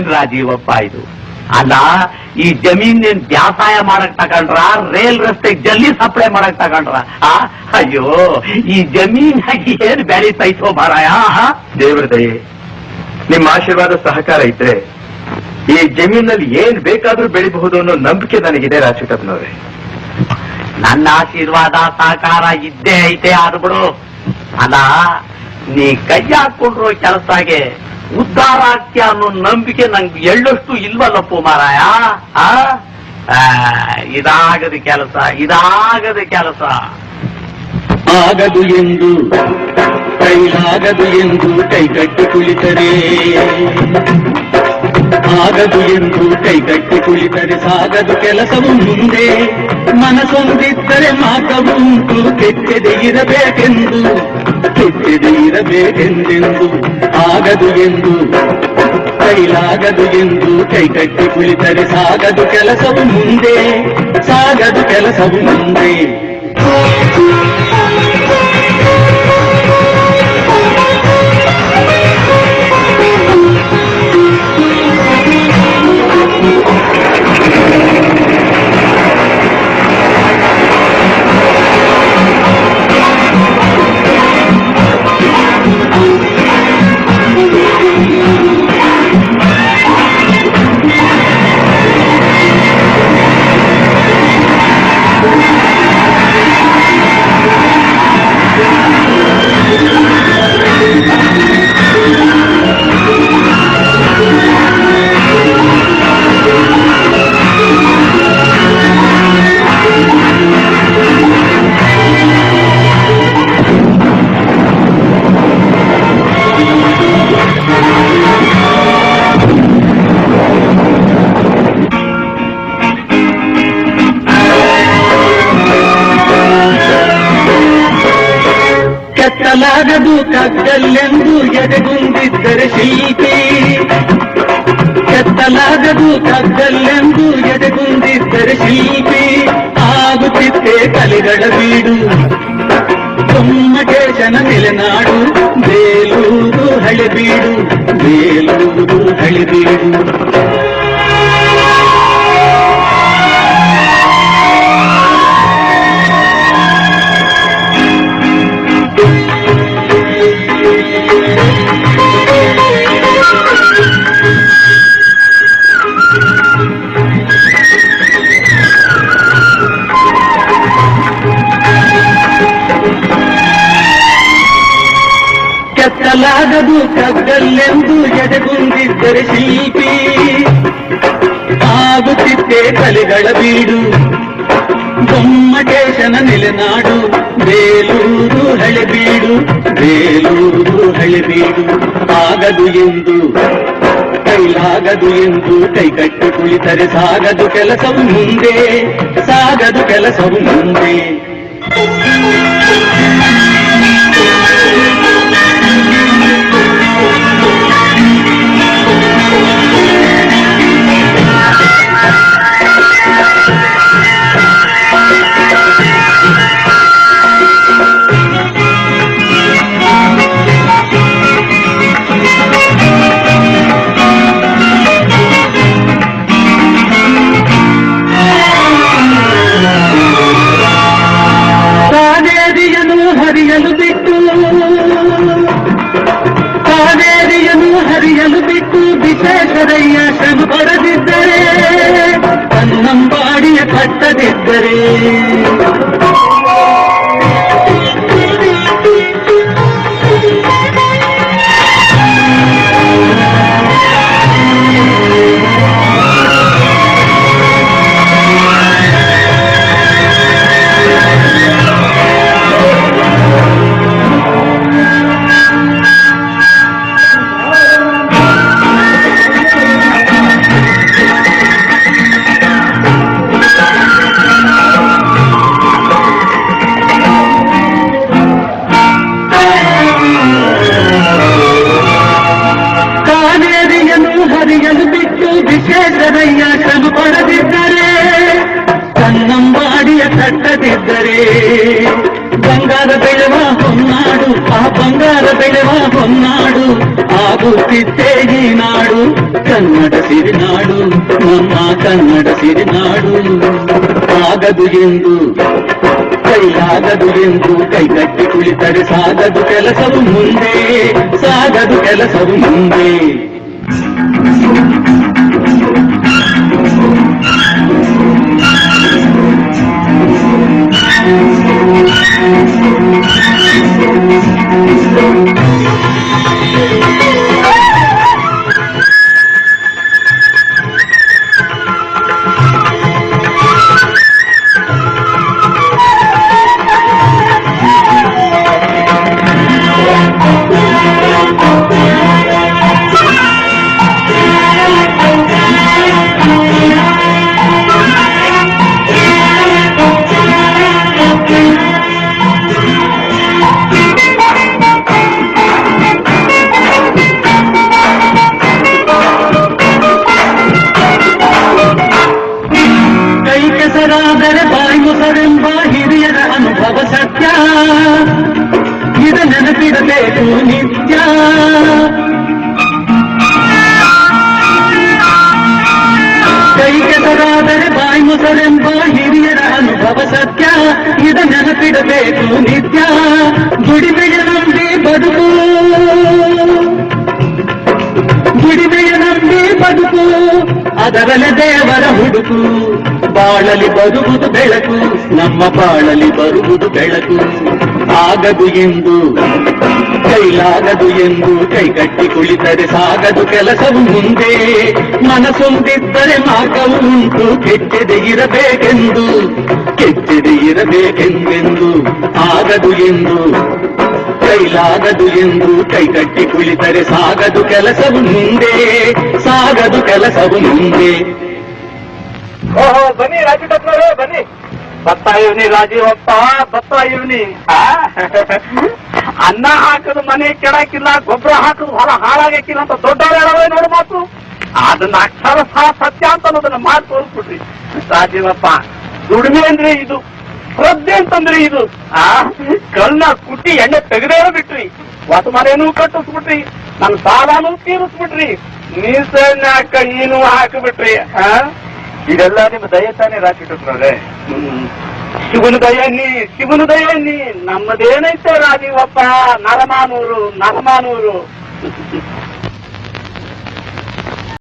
ಏನ್ ರಾಜೀವಪ್ಪ ಇದು? ಅಲ್ಲ, ಈ ಜಮೀನ್ ವ್ಯಾಸಾಯ ಮಾಡಕ್ ತಗೊಂಡ್ರ ರೈಲ್ ರಸ್ತೆ ಜಲ್ಲಿ ಸಪ್ಲೈ ಮಾಡಕ್ ತಗೊಂಡ್ರ. ಅಯ್ಯೋ, ಈ ಜಮೀನಾಗಿ ಏನ್ ಬೆಳೀತೈತೋ ಮಾರಾಯ? ದೇವ್ರ ದಯೆ, ನಿಮ್ಮ ಆಶೀರ್ವಾದ ಸಹಕಾರ ಇದ್ರೆ ಈ ಜಮೀನಲ್ಲಿ ಏನ್ ಬೇಕಾದ್ರೂ ಬೆಳಿಬಹುದು ಅನ್ನೋ ನಂಬಿಕೆ ನನಗಿದೆ ರಾಜಕಪ್ಪನವ್ರೆ ನನ್ನ ಆಶೀರ್ವಾದ, ಸಹಕಾರ ಇದ್ದೇ ಐತೆ ಆದ್ಬಿಡು. ಅಲ್ಲ, ನೀ ಕೈ ಹಾಕೊಂಡ್ರು ಕೆಲಸಗೆ ಉದ್ಧಾರ ಆಗ್ತೀಯ ಅನ್ನೋ ನಂಬಿಕೆ ನಂಗೆ ಎಳ್ಳಷ್ಟು ಇಲ್ವಲ್ಲಪ್ಪು ಮಾರಾಯ. ಆ? ಇದಾಗದ ಕೆಲಸ ಇದಾಗದ ಕೆಲಸ. ಆಗದು ಎಂದು, ಕೈಲಾಗದು ಎಂದು ಕೈಗಟ್ಟು ಕುಳಿತರೆ. ಆಗದು ಎಂದು ಕೈಕಟ್ಟಿ ಕುಳಿತರೆ ಸಾಗದು ಕೆಲಸವು ಮುಂದೆ ಮನಸೊಂದಿದ್ದರೆ ಮಾತವುಂಟು ಕೆಟ್ಟದೆ ಇರಬೇಕೆಂದು ಕೆಟ್ಟದೆ ಇರಬೇಕೆಂದೆಂದು ಆಗದು ಎಂದು ಕೈಲಾಗದು ಎಂದು ಕೈಕಟ್ಟಿ ಕುಳಿತರೆ ಸಾಗದು ಕೆಲಸವು ಮುಂದೆ ಸಾಗದು ಕೆಲಸವು ಮುಂದೆ ಕಗ್ಗಲ್ಲೆಂದು ಎದೆಗುಂದಿದ್ದರೆ ಶಿಲ್ಪಿ ಕೆತ್ತಲಾಗದು ಕಗ್ಗಲ್ಲೆಂದು ಎದೆಗುಂದಿದ್ದರೆ ಶಿಲ್ಪಿ ಆಗುತ್ತಿದ್ದೆ ಕಲೆಗಳ ಬೀಡು ಕೊಮ್ಮಕೇಶನ ನೆಲೆನಾಡು ಬೇಲೂರು ಹಳೆಬೀಡು ಬೇಲೂರು ಹಳೆಬೀಡು ಕಗ್ಗಲ್ಲೆಂದು ಎದೆಗುಂದಿದ್ದರೆ ಶಿಲ್ಪಿ ಆಗುತ್ತಿದ್ದೆ ಕಲೆಗಳ ಬೀಡು ಬೊಮ್ಮಕೇಶನ ನೆಲೆನಾಡು ಬೇಲೂರು ಹಳೆಬೀಡು ಬೇಲೂರು ಹಳೆಬೀಡು ಆಗದು ಎಂದು ಕೈಲಾಗದು ಎಂದು ಕೈಕಟ್ಟಿ ಕುಳಿತರೆ ಸಾಗದು ಕೆಲಸವು ಮುಂದೆ ಸಾಗದು ಕೆಲಸವು ಮುಂದೆ ಬಿಟ್ಟು ವಿಶೇಷರಯ್ಯ ಶ್ರಮ ಪಡೆದಿದ್ದರೆ ಕನ್ನಂಬಾಡಿಯ ಕಟ್ಟದಿದ್ದರೆ ಬಂಗಾರ ಬೆಳೆವ ಹೊನ್ನಾಡು ಆಗುತ್ತಿದ್ದೇ ಈ ನಾಡು ಕನ್ನಡ ಸಿರಿನಾಡು ನಮ್ಮ ಕನ್ನಡ ಸಿರಿನಾಡು ಆಗದು ಎಂದು ಕೈಲಾಗದು ಎಂದು ಕೈಗಟ್ಟಿ ಕುಳಿತರೆ ಸಾಗದು ಕೆಲಸವು ಮುಂದೆ ಸಾಗದು ಕೆಲಸವು ಮುಂದೆ ನೆನಪಿಡಬೇಕು ನಿತ್ಯ ಕೈ ಕೆಸರಾದರೆ ಬಾಯಿ ಮೊಸರೆಂಬ ಹಿರಿಯರ ಅನುಭವ ಸತ್ಯ ಇದ ನೆನಪಿಡಬೇಕು ನಿತ್ಯ ದುಡಿಮೆಯ ನಂಬಿ ಬದುಕು ದುಡಿಮೆಯ ನಂಬಿ ಬದುಕು ಅದರಲೆ ದೇವರ ಹುಡುಕು ಬಾಳಲಿ ಬರುವುದು ಬೆಳಕು ನಮ್ಮ ಬಾಳಲಿ ಬರುವುದು ಬೆಳಕು ಆಗದು ಎಂದು ಕೈಲಾಗದು ಎಂದು ಕೈಗಟ್ಟಿ ಕುಳಿತರೆ ಸಾಗದು ಕೆಲಸವು ಮುಂದೆ ಮನಸೊಂದಿದ್ದರೆ ಮಾರ್ಗವು ಉಂಟು ಕೆಚ್ಚದೆ ಇರಬೇಕೆಂದು ಕೆಚ್ಚದೆ ಇರಬೇಕೆಂದೆಂದು ಆಗದು ಎಂದು ಕೈಲಾಗದು ಎಂದು ಕೈಗಟ್ಟಿ ಕುಳಿತರೆ ಸಾಗದು ಕೆಲಸವು ಮುಂದೆ ಸಾಗದು ಕೆಲಸವು ಮುಂದೆ ಓಹೋ ಬನ್ನಿ ರಾಜುಟಪ್ಪನವರೇ ಬನ್ನಿ ಬತ್ತಾ ಇವ್ನಿ ರಾಜೀವಪ್ಪ ಬತ್ತಾ ಇವನಿ ಅನ್ನ ಹಾಕದು ಮನೆ ಕೆಡಕಿಲ್ಲ ಗೊಬ್ಬರ ಹಾಕದು ಹೊರ ಹಾಳಾಗಕ್ಕಿಲ್ಲ ಅಂತ ದೊಡ್ಡವ್ರು ಹೇಳೋದೇ ನೋಡು ಮಾತು. ಅದನ್ನ ಅಕ್ಷರ ಸಹ ಸತ್ಯ ಅಂತ ಅನ್ನೋದನ್ನ ಮಾತು ತೋರಿಸ್ಬಿಟ್ರಿ ರಾಜೀವಪ್ಪ ದುಡಿಮೆ ಅಂದ್ರೆ ಇದು ಶ್ರದ್ಧೆ ಅಂತಂದ್ರೆ ಇದು. ಆ? ಕಳ್ಳ, ಕುಟ್ಟಿ, ಎಣ್ಣೆ ತೆಗೆದೇ ಬಿಟ್ರಿ ಹೊಸ ಮನೇನು ಕಟ್ಟಿಸ್ಬಿಟ್ರಿ. ನನ್ನ ಸಾಲಾನು ತೀರಿಸ್ಬಿಟ್ರಿ. ನೀಸನ್ನ ಕೈನು ಹಾಕಿಬಿಟ್ರಿ. ಆ? ಇದೆಲ್ಲ ನಿಮ್ಮ ದಯ ತಾನೇ ಹ್ಮ್. ಶಿವನ ದಯನ್ನಿ ಶಿವನ ದಯನ್ನಿ ನಮ್ಮದೇನೈತೆ ರಾಜೀವಪ್ಪ? ನರಮಾನೂರು ನರಮಾನೂರು.